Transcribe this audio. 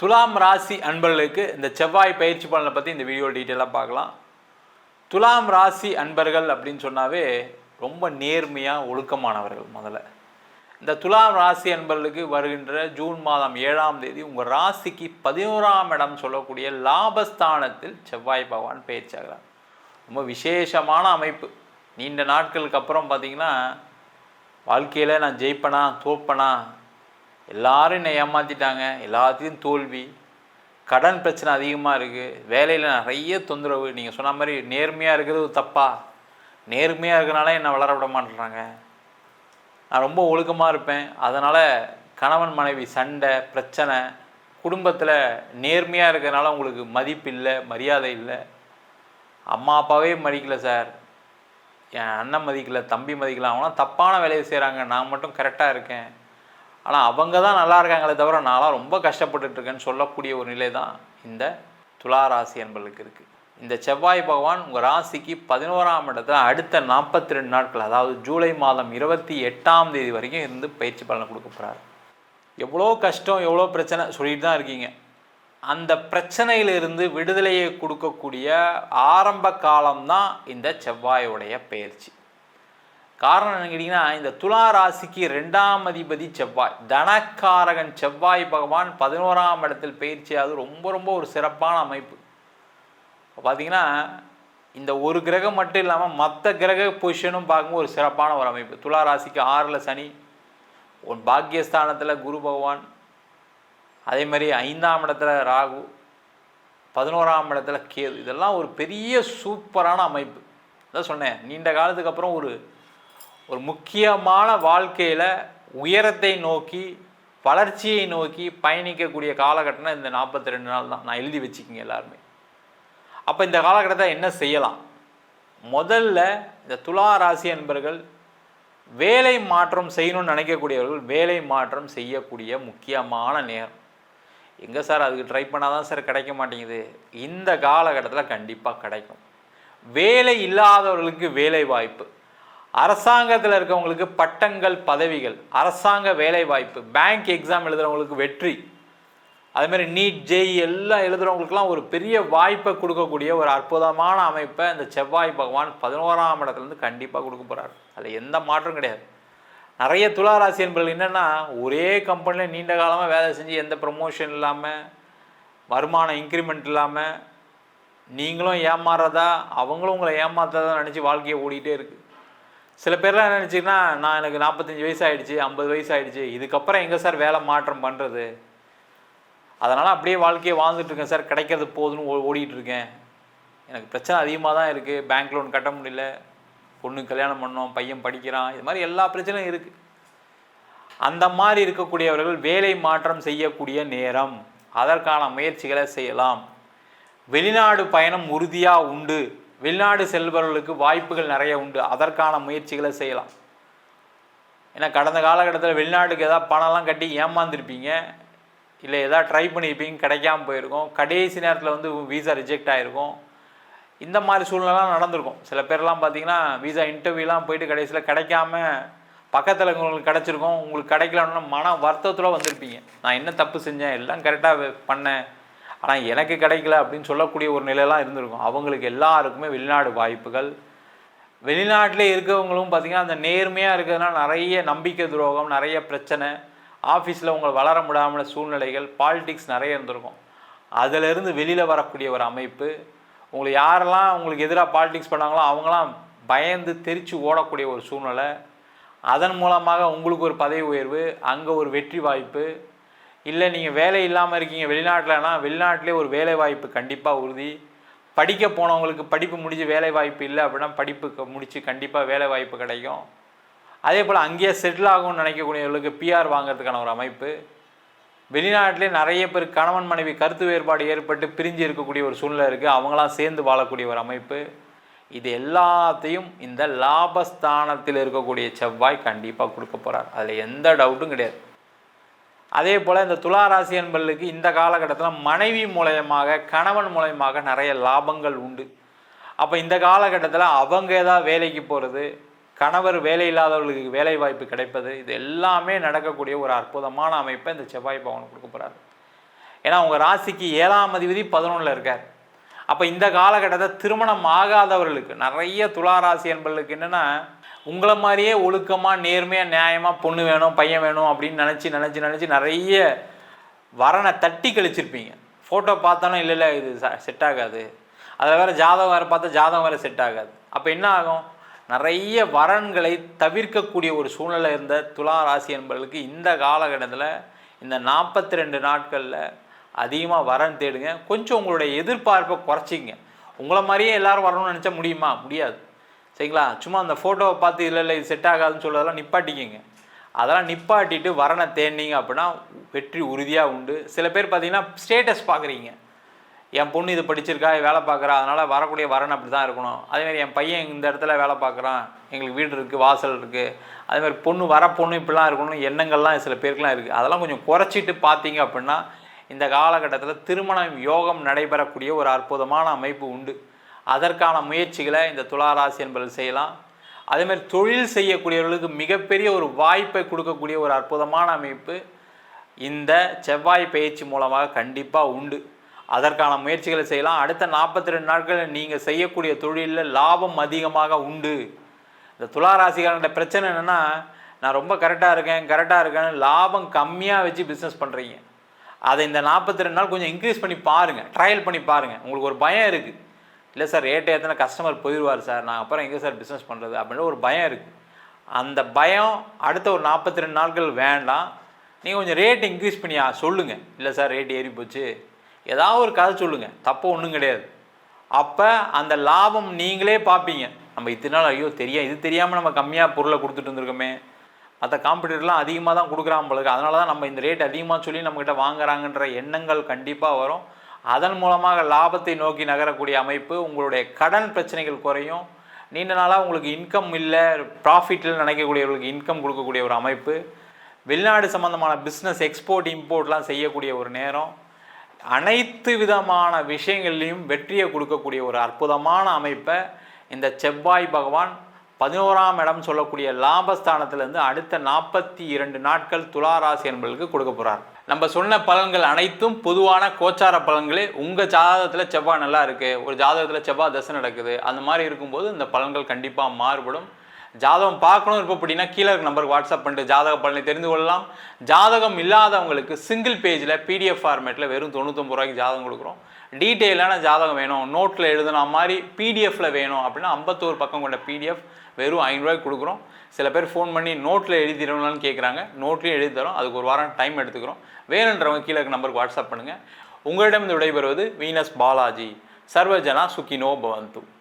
துலாம் ராசி அன்பர்களுக்கு இந்த செவ்வாய் பயிற்சி பலனை பற்றி இந்த வீடியோ டீட்டெயிலாக பார்க்கலாம். துலாம் ராசி அன்பர்கள் அப்படின்னு சொன்னாவே ரொம்ப நேர்மையாக ஒழுக்கமானவர்கள் முதல்ல. இந்த துலாம் ராசி அன்பர்களுக்கு வருகின்ற ஜூன் மாதம் ஏழாம் தேதி உங்கள் ராசிக்கு பதினோராம் இடம் சொல்லக்கூடிய லாபஸ்தானத்தில் செவ்வாய் பகவான் பயிற்சியாகிறார் ரொம்ப விசேஷமான அமைப்பு. நீண்ட நாட்களுக்கு அப்புறம் பார்த்தீங்கன்னா வாழ்க்கையில் நான் ஜெயிப்பனா தோப்பனா எல்லாரும் என்னை ஏமாற்றிட்டாங்க எல்லாத்தையும் தோல்வி. கடன் பிரச்சனை அதிகமாக இருக்குது வேலையில் நிறைய தொந்தரவு. நீங்கள் சொன்ன மாதிரி நேர்மையாக இருக்கிறது தப்பா? நேர்மையாக இருக்கிறனால என்னை வளர விட மாட்டேறாங்க நான் ரொம்ப ஒழுக்கமாக இருப்பேன். அதனால் கணவன் மனைவி சண்டை பிரச்சனை குடும்பத்தில் நேர்மையாக இருக்கிறனால உங்களுக்கு மதிப்பு இல்லை மரியாதை இல்லை. அம்மா அப்பாவே மதிக்கல சார். என் அண்ணன் மதிக்கல தம்பி மதிக்கல. அவங்களாம் தப்பான வேலையை செய்கிறாங்க நான் மட்டும் கரெக்டாக இருக்கேன். ஆனால் அவங்க தான் நல்லா இருக்காங்களே தவிர நான்லாம் ரொம்ப கஷ்டப்பட்டுட்டு இருக்கேன்னு சொல்லக்கூடிய ஒரு நிலை தான் இந்த துலா ராசி என்பர்களுக்கு இருக்குது இந்த செவ்வாய் பகவான் உங்கள் ராசிக்கு பதினோராம் இடத்துல அடுத்த நாற்பத்தி ரெண்டு நாட்கள் அதாவது ஜூலை மாதம் இருபத்தி எட்டாம் தேதி வரைக்கும் இருந்து பயிற்சி பலனை கொடுக்க போகிறார் எவ்வளோ கஷ்டம் எவ்வளோ பிரச்சனை சொல்லிட்டு தான் இருக்கீங்க. அந்த பிரச்சனையிலிருந்து விடுதலையை கொடுக்கக்கூடிய ஆரம்ப காலம்தான் இந்த செவ்வாயுடைய பயிற்சி. காரணம் என்ன கேட்டிங்கன்னா இந்த துலா ராசிக்கு ரெண்டாம் அதிபதி செவ்வாய். தனக்காரகன் செவ்வாய் பகவான் பதினோராம் இடத்தில் பயிற்சியாவது ரொம்ப ரொம்ப ஒரு சிறப்பான அமைப்பு. இப்போ பார்த்தீங்கன்னா இந்த ஒரு கிரகம் மட்டும் இல்லாமல் மற்ற கிரக பொசிஷனும் பார்க்கும்போது ஒரு சிறப்பான ஒரு அமைப்பு. துலா ராசிக்கு ஆறில் சனி உன் பாக்கியஸ்தானத்தில் குரு பகவான் அதே மாதிரி ஐந்தாம் இடத்துல ராகு பதினோராம் இடத்துல கேது. இதெல்லாம் ஒரு பெரிய சூப்பரான அமைப்பு. அதான் சொன்னேன் நீண்ட காலத்துக்கு அப்புறம் ஒரு ஒரு முக்கியமான வாழ்க்கையில் உயரத்தை நோக்கி வளர்ச்சியை நோக்கி பயணிக்கக்கூடிய காலகட்டம் இந்த நாற்பத்தி ரெண்டு நாள் தான். நான் எழுதி வச்சுக்கிங்க எல்லாருமே. அப்போ இந்த காலகட்டத்தை என்ன செய்யலாம்? முதல்ல இந்த துலா ராசி என்பர்கள் வேலை மாற்றம் செய்யணும்னு நினைக்கக்கூடியவர்கள் வேலை மாற்றம் செய்யக்கூடிய முக்கியமான நேரம். எங்கே சார் அதுக்கு ட்ரை பண்ணால் தான் சார் கிடைக்க மாட்டேங்குது? இந்த காலகட்டத்தில் கண்டிப்பாக கிடைக்கும். வேலை இல்லாதவர்களுக்கு வேலை வாய்ப்பு. அரசாங்கத்தில் இருக்கவங்களுக்கு பட்டங்கள் பதவிகள் அரசாங்க வேலைவாய்ப்பு பேங்க் எக்ஸாம் எழுதுகிறவங்களுக்கு வெற்றி. அதுமாதிரி நீட் ஜெய் எல்லாம் எழுதுகிறவங்களுக்குலாம் ஒரு பெரிய வாய்ப்பை கொடுக்கக்கூடிய ஒரு அற்புதமான அமைப்பை இந்த செவ்வாய் பகவான் பதினோராம் இடத்துலேருந்து கண்டிப்பாக கொடுக்க போகிறார் அதில் எந்த மாற்றம் கிடையாது. நிறைய துளாராசி என்பர்கள் என்னென்னா ஒரே கம்பெனியில் நீண்ட காலமாக வேலை செஞ்சு எந்த ப்ரமோஷன் இல்லாமல் வருமானம் இன்க்ரிமெண்ட் இல்லாமல் நீங்களும் ஏமாறுறதா அவங்களும் உங்களை ஏமாத்துறதா நினச்சி வாழ்க்கையை ஓடிக்கிட்டே இருக்குது சில பேர்லாம் என்ன நினச்சிங்கன்னா நான் எனக்கு நாற்பத்தஞ்சு வயசு ஆகிடுச்சி ஐம்பது வயசு ஆகிடுச்சி இதுக்கப்புறம் எங்கே சார் வேலை மாற்றம் பண்ணுறது அதனால் அப்படியே வாழ்க்கையை வாழ்ந்துட்டுருக்கேன் சார். கிடைக்கிறது போதுன்னு ஓ ஓடிட்டு எனக்கு பிரச்சனை அதிகமாக தான் இருக்குது பேங்க் லோன் கட்ட முடியல. பொண்ணு கல்யாணம் பண்ணோம் பையன் படிக்கிறான். இது மாதிரி எல்லா பிரச்சனையும் இருக்குது அந்த மாதிரி இருக்கக்கூடியவர்கள் வேலை மாற்றம் செய்யக்கூடிய நேரம். அதற்கான முயற்சிகளை செய்யலாம். வெளிநாடு பயணம் உறுதியாக உண்டு. வெளிநாடு செல்பவர்களுக்கு வாய்ப்புகள் நிறைய உண்டு. அதற்கான முயற்சிகளை செய்யலாம். ஏன்னா கடந்த காலகட்டத்தில் வெளிநாட்டுக்கு ஏதாவது பணம்லாம் கட்டி ஏமாந்துருப்பீங்க. இல்லை எதாவது ட்ரை பண்ணியிருப்பீங்க கிடைக்காம போயிருக்கோம். கடைசி நேரத்தில் வந்து வீசா ரிஜெக்ட் ஆகிருக்கும் இந்த மாதிரி சூழ்நிலாம் நடந்திருக்கும். சில பேர்லாம் பார்த்தீங்கன்னா வீசா இன்டர்வியூலாம் போயிட்டு கடைசியில் கிடைக்காம பக்கத்தில் உங்களுக்கு கிடச்சிருக்கும். உங்களுக்கு கிடைக்கலன்னா மன வருத்தத்தில் வந்திருப்பீங்க. நான் என்ன தப்பு செஞ்சேன்? எல்லாம் கரெக்டாக பண்ணேன். ஆனால் எனக்கு கிடைக்கல அப்படின்னு சொல்லக்கூடிய ஒரு நிலையெல்லாம் இருந்திருக்கும். அவங்களுக்கு எல்லாருக்குமே வெளிநாடு வாய்ப்புகள். வெளிநாட்டிலே இருக்கிறவங்களும் பார்த்திங்கன்னா அந்த நேர்மையாக இருக்கிறதுனால நிறைய நம்பிக்கை துரோகம் நிறைய பிரச்சனை ஆஃபீஸில் உங்களை வளர முடியாமல் சூழ்நிலைகள் பாலிடிக்ஸ் நிறைய இருந்திருக்கும். அதிலிருந்து வெளியில் வரக்கூடிய ஒரு அமைப்பு உங்களை யாரெல்லாம் உங்களுக்கு எதிராக பாலிடிக்ஸ் பண்ணாங்களோ அவங்களாம் பயந்து தெரித்து ஓடக்கூடிய ஒரு சூழ்நிலை. அதன் மூலமாக உங்களுக்கு ஒரு பதவி உயர்வு அங்கே ஒரு வெற்றி வாய்ப்பு இல்லை நீங்கள் வேலை இல்லாமல் இருக்கீங்க வெளிநாட்டிலனா வெளிநாட்டிலே ஒரு வேலை வாய்ப்பு கண்டிப்பாக உறுதி. படிக்க போனவங்களுக்கு படிப்பு முடிஞ்சு வேலை வாய்ப்பு இல்லை அப்படின்னா படிப்பு முடித்து கண்டிப்பாக வேலை வாய்ப்பு கிடைக்கும். அதே போல் அங்கேயே செட்டில் ஆகும்னு நினைக்கக்கூடியவர்களுக்கு பிஆர் வாங்கிறதுக்கான ஒரு அமைப்பு. வெளிநாட்டிலே நிறைய பேர் கணவன் மனைவி கருத்து வேறுபாடு ஏற்பட்டு பிரிஞ்சு இருக்கக்கூடிய ஒரு சூழ்நிலை இருக்குது அவங்களாம் சேர்ந்து வாழக்கூடிய ஒரு அமைப்பு. இது எல்லாத்தையும் இந்த லாபஸ்தானத்தில் இருக்கக்கூடிய செவ்வாய் கண்டிப்பாக கொடுக்க போகிறார் அதில் எந்த டவுட்டும் கிடையாது. அதே போல் இந்த துளாராசி என்பர்களுக்கு இந்த காலகட்டத்தில் மனைவி மூலயமாக கணவன் மூலயமாக நிறைய லாபங்கள் உண்டு. அப்போ இந்த காலகட்டத்தில் அவங்க ஏதாவது வேலைக்கு போகிறது கணவர் வேலை இல்லாதவர்களுக்கு வேலை வாய்ப்பு கிடைப்பது இது எல்லாமே நடக்கக்கூடிய ஒரு அற்புதமான அமைப்பை இந்த செவ்வாய் பவன் கொடுக்க போகிறாரு ஏன்னா உங்கள் ராசிக்கு ஏழாம் அதிபதி பதினொன்றில் இருக்கார். அப்போ இந்த காலகட்டத்தை திருமணம் ஆகாதவர்களுக்கு நிறைய துலா ராசி என்பவர்களுக்கு என்னென்னா உங்களை மாதிரியே ஒழுக்கமாக நேர்மையாக நியாயமாக பொண்ணு வேணும் பையன் வேணும் அப்படின்னு நினச்சி நினச்சி நினச்சி நிறைய வரனை தட்டி கழிச்சிருப்பீங்க. ஃபோட்டோ பார்த்தாலும் இல்லை இல்லை இது செட் ஆகாது. அதை வேறு ஜாதகம் வேறு பார்த்தா ஜாதகம் வேறு செட் ஆகாது. அப்போ என்ன ஆகும்? நிறைய வரன்களை தவிர்க்கக்கூடிய ஒரு சூழ்நிலை இருந்த துலா ராசி என்பவர்களுக்கு இந்த காலகட்டத்தில் இந்த நாற்பத்தி ரெண்டு நாட்களில் அதிகமாக வரன் தேடுங்க. கொஞ்சம் உங்களுடைய எதிர்பார்ப்பை குறைச்சிங்க உங்களை மாதிரியே எல்லோரும் வரணும்னு நினச்சா முடியுமா? முடியாது. சரிங்களா? சும்மா அந்த ஃபோட்டோவை பார்த்து இல்லை இல்லை இது செட் ஆகாதுன்னு சொல்கிறதெல்லாம் நிப்பாட்டிக்கிங்க. அதெல்லாம் நிப்பாட்டிட்டு வரனை தேடினீங்க அப்படின்னா வெற்றி உறுதியாக உண்டு. சில பேர் பார்த்தீங்கன்னா ஸ்டேட்டஸ் பார்க்குறீங்க. என் பொண்ணு இது படிச்சிருக்கா வேலை பார்க்குறா அதனால் வரக்கூடிய வரன் அப்படி தான் இருக்கணும் அதேமாதிரி என் பையன் இந்த இடத்துல வேலை பார்க்குறான் எங்களுக்கு வீடு இருக்குது வாசல் இருக்குது அதேமாதிரி பொண்ணு வர பொண்ணு இப்படிலாம் இருக்கணும்னு எண்ணங்கள்லாம் சில பேருக்குலாம் இருக்குது அதெல்லாம் கொஞ்சம் குறைச்சிட்டு பார்த்தீங்க அப்படின்னா இந்த காலகட்டத்தில் திருமணம் யோகம் நடைபெறக்கூடிய ஒரு அற்புதமான அமைப்பு உண்டு. அதற்கான முயற்சிகளை இந்த துளாராசி என்பதில் செய்யலாம். அதேமாதிரி தொழில் செய்யக்கூடியவர்களுக்கு மிகப்பெரிய ஒரு வாய்ப்பை கொடுக்கக்கூடிய ஒரு அற்புதமான அமைப்பு இந்த செவ்வாய் பயிற்சி மூலமாக கண்டிப்பாக உண்டு. அதற்கான முயற்சிகளை செய்யலாம். அடுத்த நாற்பத்தி ரெண்டு நாட்களில் நீங்கள் செய்யக்கூடிய தொழிலில் லாபம் அதிகமாக உண்டு. இந்த துளாராசிக்காரன்ட பிரச்சனை என்னென்னா நான் ரொம்ப கரெக்டாக இருக்கேன் கரெக்டாக இருக்கேன்னு லாபம் கம்மியாக வச்சு பிஸ்னஸ் பண்ணுறீங்க அதை இந்த நாற்பத்தி ரெண்டு நாள் கொஞ்சம் இன்க்ரீஸ் பண்ணி பாருங்கள் ட்ரையல் பண்ணி பாருங்கள் உங்களுக்கு ஒரு பயம் இருக்குது இல்லை சார் ரேட்டு ஏற்றினா கஸ்டமர் போயிடுவார் சார்? நான் அப்புறம் எங்கே சார் பிஸ்னஸ் பண்ணுறது அப்படின்னு ஒரு பயம் இருக்குது அந்த பயம் அடுத்த ஒரு நாற்பத்தி ரெண்டு நாட்கள் வேண்டாம். நீங்கள் கொஞ்சம் ரேட் இன்க்ரீஸ் பண்ணி சொல்லுங்கள் இல்லை சார் ரேட் ஏறி போச்சு. ஏதாவது ஒரு கதை சொல்லுங்கள் தப்பு ஒன்றும் கிடையாது. அப்போ அந்த லாபம் நீங்களே பார்ப்பீங்க. நம்ம இத்தனை நாள் ஐயோ தெரியும் இது தெரியாமல் நம்ம கம்மியாக பொருளை கொடுத்துட்டு இருந்திருக்கோமே மற்ற காம்படிட்டர்லாம் அதிகமாக தான் கொடுக்குறான் போல அதனால தான் நம்ம இந்த ரேட் அதிகமாக சொல்லி நம்மக்கிட்ட வாங்குறாங்கன்ற எண்ணங்கள் கண்டிப்பாக வரும். அதன் மூலமாக லாபத்தை நோக்கி நகரக்கூடிய அமைப்பு உங்களுடைய கடன் பிரச்சனைகள் குறையும். நீண்ட நாளாக உங்களுக்கு இன்கம் இல்லை ப்ராஃபிட்டில் நினைக்கக்கூடியவர்களுக்கு இன்கம் கொடுக்கக்கூடிய ஒரு அமைப்பு. வெளிநாடு சம்மந்தமான பிஸ்னஸ் எக்ஸ்போர்ட் இம்போர்ட்லாம் செய்யக்கூடிய ஒரு நேரம். அனைத்து விதமான விஷயங்கள்லையும் வெற்றியை கொடுக்கக்கூடிய ஒரு அற்புதமான அமைப்பை இந்த செவ்வாய் பகவான் பதினோராம் இடம் சொல்லக்கூடிய லாபஸ்தானத்திலேருந்து அடுத்த நாற்பத்தி இரண்டு நாட்கள் துளாராசி என்பதற்கு கொடுக்க போகிறார் நம்ம சொன்ன பலன்கள் அனைத்தும் பொதுவான கோச்சார பலன்களே உங்கள் ஜாதகத்தில் செவ்வாய் நல்லா இருக்குது ஒரு ஜாதகத்தில் செவ்வாய் தசை நடக்குது. அந்த மாதிரி இருக்கும்போது இந்த பலன்கள் கண்டிப்பாக மாறுபடும். ஜாதகம் பார்க்கணும் இருப்போம் அப்படின்னா கீழே இருக்க நம்பருக்கு வாட்ஸ்அப் பண்ணிட்டு ஜாதக பலனை தெரிந்து கொள்ளலாம். ஜாதகம் இல்லாதவங்களுக்கு சிங்கிள் பேஜில் பிடிஎஃப் ஃபார்மேட்டில் வெறும் தொண்ணூத்தொம்பது ரூபாய்க்கு ஜாதகம் கொடுக்குறோம். டீட்டெயிலான ஜாதகம் வேணும். நோட்டில் எழுதுன மாதிரி பிடிஎஃப்பில் வேணும் அப்படின்னா ஐம்பத்தோரு பக்கம் கொண்ட பிடிஎஃப் வெறும் ஐநூறுரூவாய்க்கு கொடுக்குறோம். சில பேர் ஃபோன் பண்ணி நோட்டில் எழுதிடணும்னு கேட்குறாங்க நோட்லேயும் எழுதி தரோம். அதுக்கு ஒரு வாரம் டைம் எடுத்துக்கிறோம். வேணுன்றவங்க கீழே இருக்க நம்பருக்கு வாட்ஸ்அப் பண்ணுங்கள் உங்களிடம் இந்த விடைபெறுவது வீனஸ் பாலாஜி. சர்வஜனா சுக்கினோ பவந்து.